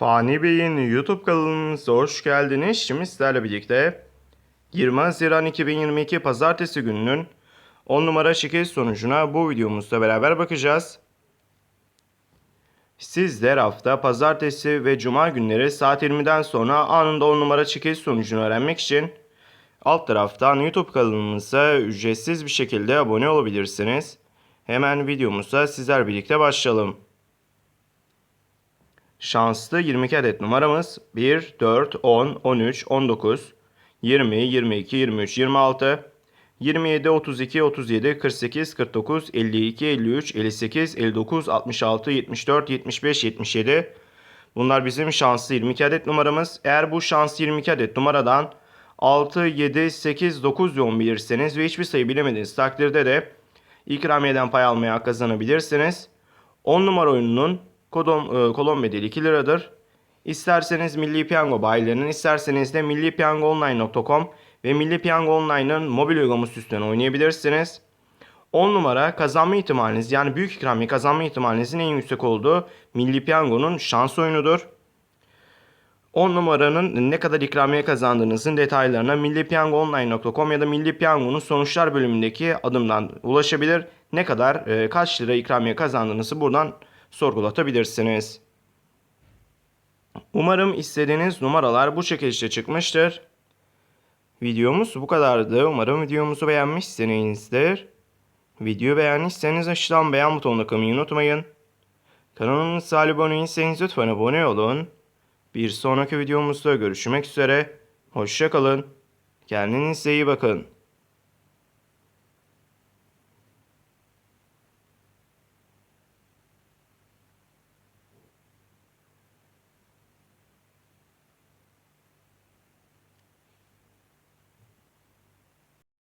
Fani Bey'in YouTube kanalımıza hoş geldiniz. Şimdi sizlerle birlikte 20 Haziran 2022 Pazartesi gününün 10 numara şekil sonucuna bu videomuzda beraber bakacağız. Siz de her hafta pazartesi ve cuma günleri saat 20'den sonra anında 10 numara şekil sonucunu öğrenmek için alt taraftan YouTube kanalımıza ücretsiz bir şekilde abone olabilirsiniz. Hemen videomuza sizler birlikte başlayalım. Şanslı 22 adet numaramız 1, 4, 10, 13, 19, 20, 22, 23, 26, 27, 32, 37, 48, 49, 52, 53, 58, 59, 66, 74, 75, 77. Bunlar bizim şanslı 22 adet numaramız. Eğer bu şanslı 22 adet numaradan 6, 7, 8, 9 yoğun bilirseniz ve hiçbir sayı bilemediğiniz takdirde de ikramiyeden pay almaya kazanabilirsiniz. 10 numara oyununun kodom, e, kolon bedeli 2 liradır. İsterseniz Milli Piyango bayilerinin, isterseniz de millipiyangoonline.com ve Milli Piyango Online'ın mobil uygulaması üstünden oynayabilirsiniz. 10 numara kazanma ihtimaliniz yani büyük ikramiye kazanma ihtimalinizin en yüksek olduğu Milli Piyango'nun şans oyunudur. 10 numaranın ne kadar ikramiye kazandığınızın detaylarına millipiyangoonline.com ya da Milli Piyango'nun sonuçlar bölümündeki adımdan ulaşabilir. Ne kadar e, kaç lira ikramiye kazandığınızı buradan sorgulatabilirsiniz. Umarım istediğiniz numaralar bu çekilişte çıkmıştır. Videomuz bu kadardı. Umarım videomuzu beğenmişsinizdir. Videoyu beğendiyseniz aşağıdan beğen butonuna kılmayı unutmayın. Kanalımıza abone değilseniz lütfen abone olun. Bir sonraki videomuzda görüşmek üzere. Hoşçakalın. Kendinize iyi bakın.